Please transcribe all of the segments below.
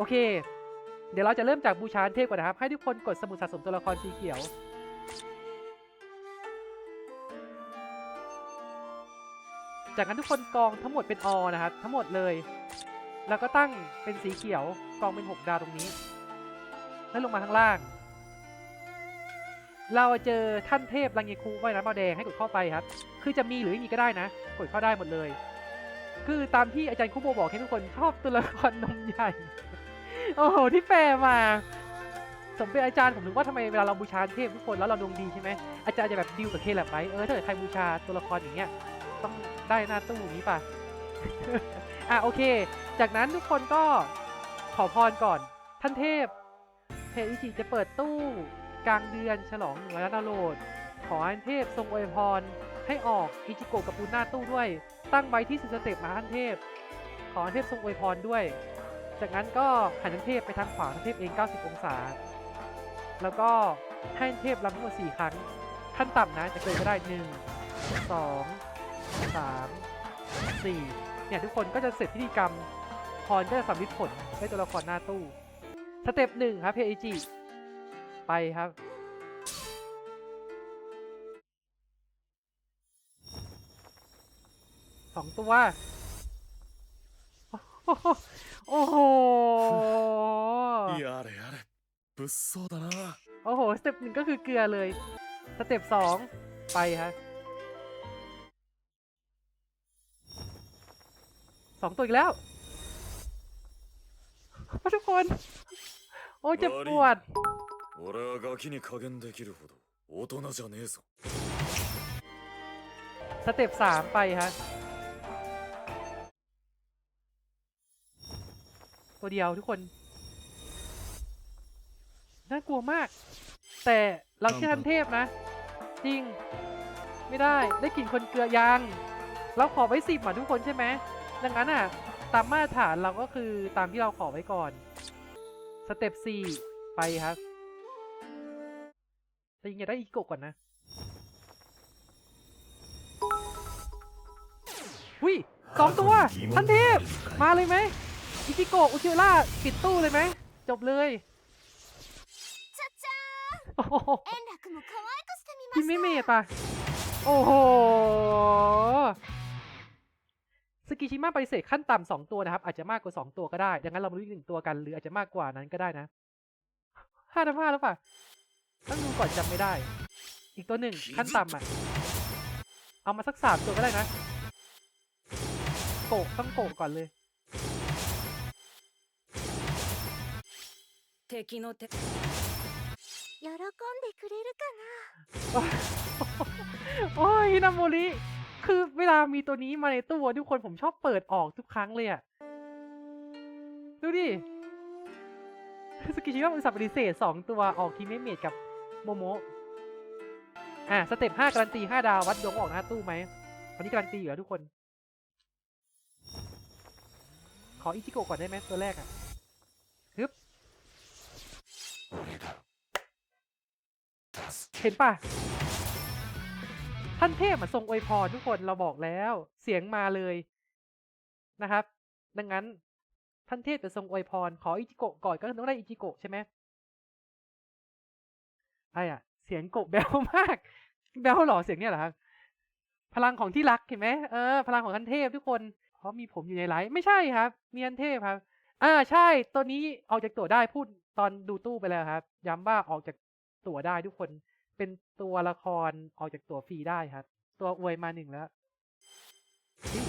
โอเค เดี๋ยวเราจะเริ่มจากบูชาเทพก่อนนะครับ ให้ทุกคนกดสมุดสะสมตัวละครสีเขียว จากนั้นทุกคนกองทั้งหมดเป็นอนะครับ ทั้งหมดเลย แล้วก็ตั้งเป็นสีเขียวกองเป็น 6 ดาวตรงนี้ แล้วลงมาข้างล่าง เราเจอท่านเทพรังเยคูว่ายน้ำมาแดงให้กดเข้าไปครับ คือจะมีหรือไม่มีก็ได้นะ กดเข้าได้หมดเลยคือตามที่อาจารย์คุโบบอกให้ทุกคนชอบตัวละครนมใหญ่ โอ้โห ที่แปลมาสมเป็นอาจารย์ผมถึงว่าทำไมเวลาเราบูชาเทพทุกคนแล้วเราดวงดีใช่ไหมอาจารย์จะแบบดิวกับเคแลบไว้เออถ้าเกิดใครบูชาตัวละครอย่างเงี้ยต้องได้หน้าตู้นี้ป่ะอะโอเค จากนั้นทุกคนก็ขอพรก่อน ท่านเทพเทพอิจิจะเปิดตู้กลางเดือนฉลองหนึ่งร้อยล้านดาวโหลด ขอให้ท่านเทพทรงอวยพรให้ออกอิจิโกะกับปูนหน้าตู้ด้วย ตั้งไว้ที่สิบสเต็ปมาท่านเทพ ขอให้ท่านเทพทรงอวยพรด้วย จากนั้นก็หันเทพไปทางขวาเทพเอง 90 องศา แล้วก็ให้เทพรำทั้งหมด4ครั้งขั้นต่ำนะจะเกินก็ได้ 1 2 3 4 เนี่ยทุกคนก็จะเสร็จพิธีกรรมพรก็จะสำลิดผลได้ตัวละครหน้าตู้ สเต็ปหนึ่งครับเพอจิไปครับสองตัว โอ้โหโอ้โห やれやれ物騒だな โอ้โห สเต็ปหนึ่งก็คือเกลือเลย สเต็ปสองไปครับสองตัวอีกแล้ว ทุกคน โอ้ยเจ็บปวด 俺はガキに加減できるほど大人じゃねえぞ สเต็ปสามไปฮะ ตัวเดียวทุกคน น่ากลัวมาก แต่เราเชื่อท่านเทพนะ จริง ไม่ได้ได้กลิ่นคนเกลือยาง เราขอไว้สิบอะทุกคนใช่ไหมดังนั้นอะ ตามมาตรฐานเราก็คือตามที่เราขอไว้ก่อน สเต็ปสี่ไปครับแต่ยิงได้อีโกก่อนนะหุยสองตัว ท่านเทพ มาเลยไหม อิติโกอุคิล่าปิดตู้เลยไหมจบเลยคิม่เมะปะโอ้โหสกิชิมะปฏิเสธขั้นต่ำสองตัวนะครับ อาจจะมากกว่าสองตัวก็ได้ ดังนั้นเรามาดูอีกหนึ่งตัวกัน หรืออาจจะมากกว่านั้นก็ได้นะห้าตับห้าแล้วปะต้องดูก่อนจำไม่ได้ อีกตัวหนึ่งขั้นต่ำอะ เอามาสักสามตัวก็ได้นะ โกะต้องโกะก่อนเลย 敵の手喜んでくれるか โอ้ยฮินาโมริ คือเวลามีตัวนี้มาในตู้ทุกคนผมชอบเปิดออกทุกครั้งเลยอะดูดิ สกิชิวะบริษัทปฏิเสธสองตัวออกทีมเมเมดกับโมโมะอ่ะ สเต็ปห้าการันตีห้าดาววัดดวงออกหน้าตู้ไหมวันนี้การันตีอยู่แล้วทุกคน ขออิจิโกะก่อนได้ไหมตัวแรกอะฮึบ เห็นป่ะท่านเทพมาทรงอวยพรทุกคนเราบอกแล้ว เสียงมาเลยนะครับ ดังนั้นท่านเทพจะทรงอวยพร ขออิจิโกะก่อนก็ต้องได้อิจิโกะใช่ไหมไอ้อะเสียงโกะแบวมาก แบวเหรอเสียงเนี่ยเหรอครับพลังของที่รักเห็นไหมเออพลังของท่านเทพทุกคนเพราะมีผมอยู่ในไลฟ์ไม่ใช่ครับ มีท่านเทพครับ อ่าใช่ ตัวนี้ออกจากตัวได้พูด ตอนดูตู้ไปแล้วครับ ย้ำว่าออกจากตัวได้ทุกคน เป็นตัวละครออกจากตัวฟรีได้ครับ ตัวอวยมาหนึ่งแล้วนี่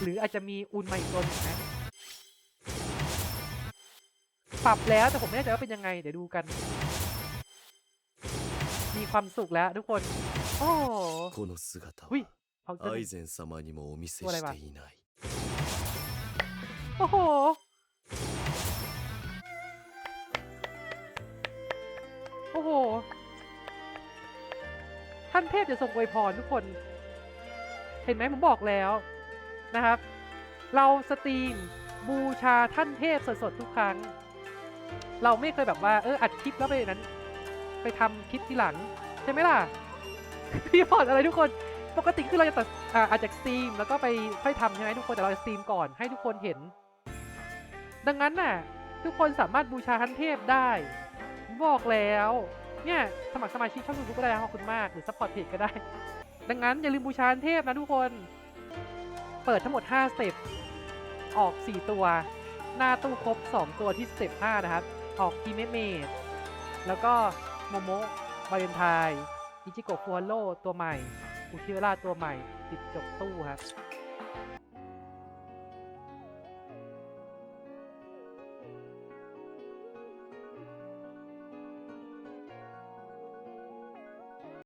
หรืออาจจะมีอุนมาอีกตัวหนึ่งนะ ปรับแล้วแต่ผมไม่แน่ใจว่าเป็นยังไง เดี๋ยวดูกัน มีความสุขแล้วทุกคน โอ้ この姿はอุ้ยเอาตัวห ア นึ่ イ ง ゼン様にもお見せこれはしていない โอ้โห โอ้โห ท่านเทพจะทรงอวยพรทุกคน เห็นไหมผมบอกแล้วนะครับ เราสตรีมบูชาท่านเทพสดๆทุกครั้ง เราไม่เคยแบบว่าเอออัดคลิปแล้วไปนั้น ไปทำคลิปทีหลัง ใช่ไหมล่ะ พี่พอดอะไรทุกคนปกติคือเราจะตัดอาจจะสตรีมแล้วก็ไปค่อยทำใช่ไหมทุกคนแต่เราจะสตรีมก่อนให้ทุกคนเห็น ดังนั้นน่ะ ทุกคนสามารถบูชาทันเทพได้ บอกแล้ว เนี่ย สมัครสมาชิกช่องยูทูบก็ได้ขอบคุณมาก หรือซัพพอร์ตเพจก็ได้ ดังนั้นอย่าลืมบูชาเทพนะทุกคน เปิดทั้งหมด 5 สเต็ป ออก 4 ตัว หน้าตู้ครบ 2 ตัวที่สเต็ป 5 นะครับ ออกกีเมเมดแล้วก็โมโมะวาเลนไทน์อิจิโกะฟัวโลตัวใหม่อุชิวราตัวใหม่ ติดจบตู้ครับ